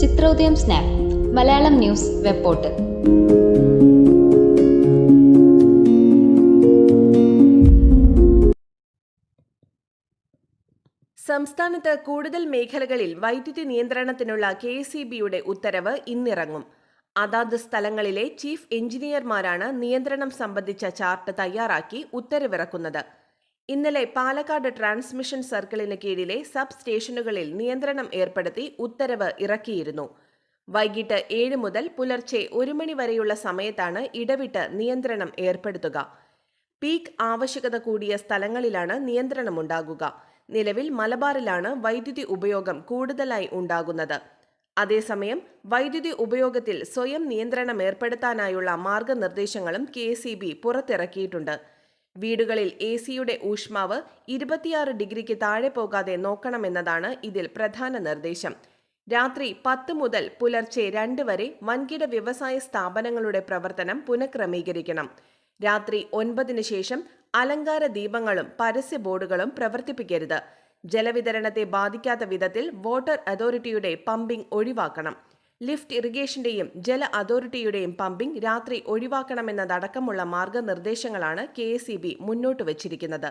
Chithrodayam snap Malayalam news web portal സംസ്ഥാനത്ത് കൂടുതൽ മേഖലകളിൽ വൈദ്യുതി നിയന്ത്രണത്തിനുള്ള കെ എസ് ബിയുടെ ഉത്തരവ് ഇന്നിറങ്ങും. അതാത് സ്ഥലങ്ങളിലെ ചീഫ് എഞ്ചിനീയർമാരാണ് നിയന്ത്രണം സംബന്ധിച്ച ചാർട്ട് തയ്യാറാക്കി ഉത്തരവിറക്കുന്നത്. ഇന്നലെ പാലക്കാട് ട്രാൻസ്മിഷൻ സർക്കിളിന് കീഴിലെ സബ് സ്റ്റേഷനുകളിൽ നിയന്ത്രണം ഏർപ്പെടുത്തി ഉത്തരവ് ഇറക്കിയിരുന്നു. വൈകിട്ട് ഏഴ് മുതൽ പുലർച്ചെ ഒരു മണി വരെയുള്ള സമയത്താണ് ഇടവിട്ട് നിയന്ത്രണം ഏർപ്പെടുത്തുക. പീക്ക് ആവശ്യകത കൂടിയ സ്ഥലങ്ങളിലാണ് നിയന്ത്രണമുണ്ടാകുക നിലവിൽ മലബാറിലാണ് വൈദ്യുതി ഉപയോഗം കൂടുതലായി ഉണ്ടാകുന്നത്. അതേസമയം വൈദ്യുതി ഉപയോഗത്തിൽ സ്വയം നിയന്ത്രണം ഏർപ്പെടുത്താനായുള്ള മാർഗനിർദ്ദേശങ്ങളും കെ പുറത്തിറക്കിയിട്ടുണ്ട്. വീടുകളിൽ എ സിയുടെ ഊഷ്മാവ് ഇരുപത്തിയാറ് ഡിഗ്രിക്ക് താഴെ പോകാതെ നോക്കണമെന്നതാണ് ഇതിൽ പ്രധാന നിർദ്ദേശം. രാത്രി പത്ത് മുതൽ പുലർച്ചെ രണ്ട് വരെ വൻകിട വ്യവസായ സ്ഥാപനങ്ങളുടെ പ്രവർത്തനം പുനഃക്രമീകരിക്കണം. രാത്രി ഒൻപതിന് ശേഷം അലങ്കാര ദീപങ്ങളും പരസ്യ ബോർഡുകളും പ്രവർത്തിപ്പിക്കരുത്. ജലവിതരണത്തെ ബാധിക്കാത്ത വിധത്തിൽ വാട്ടർ അതോറിറ്റിയുടെ പമ്പിംഗ് ഒഴിവാക്കണം. ലിഫ്റ്റ് ഇറിഗേഷന്റെയും ജല അതോറിറ്റിയുടെയും പമ്പിംഗ് രാത്രി ഒഴിവാക്കണമെന്നതടക്കമുള്ള മാർഗനിർദ്ദേശങ്ങളാണ് കെ എസ് ഇ മുന്നോട്ട് വച്ചിരിക്കുന്നത്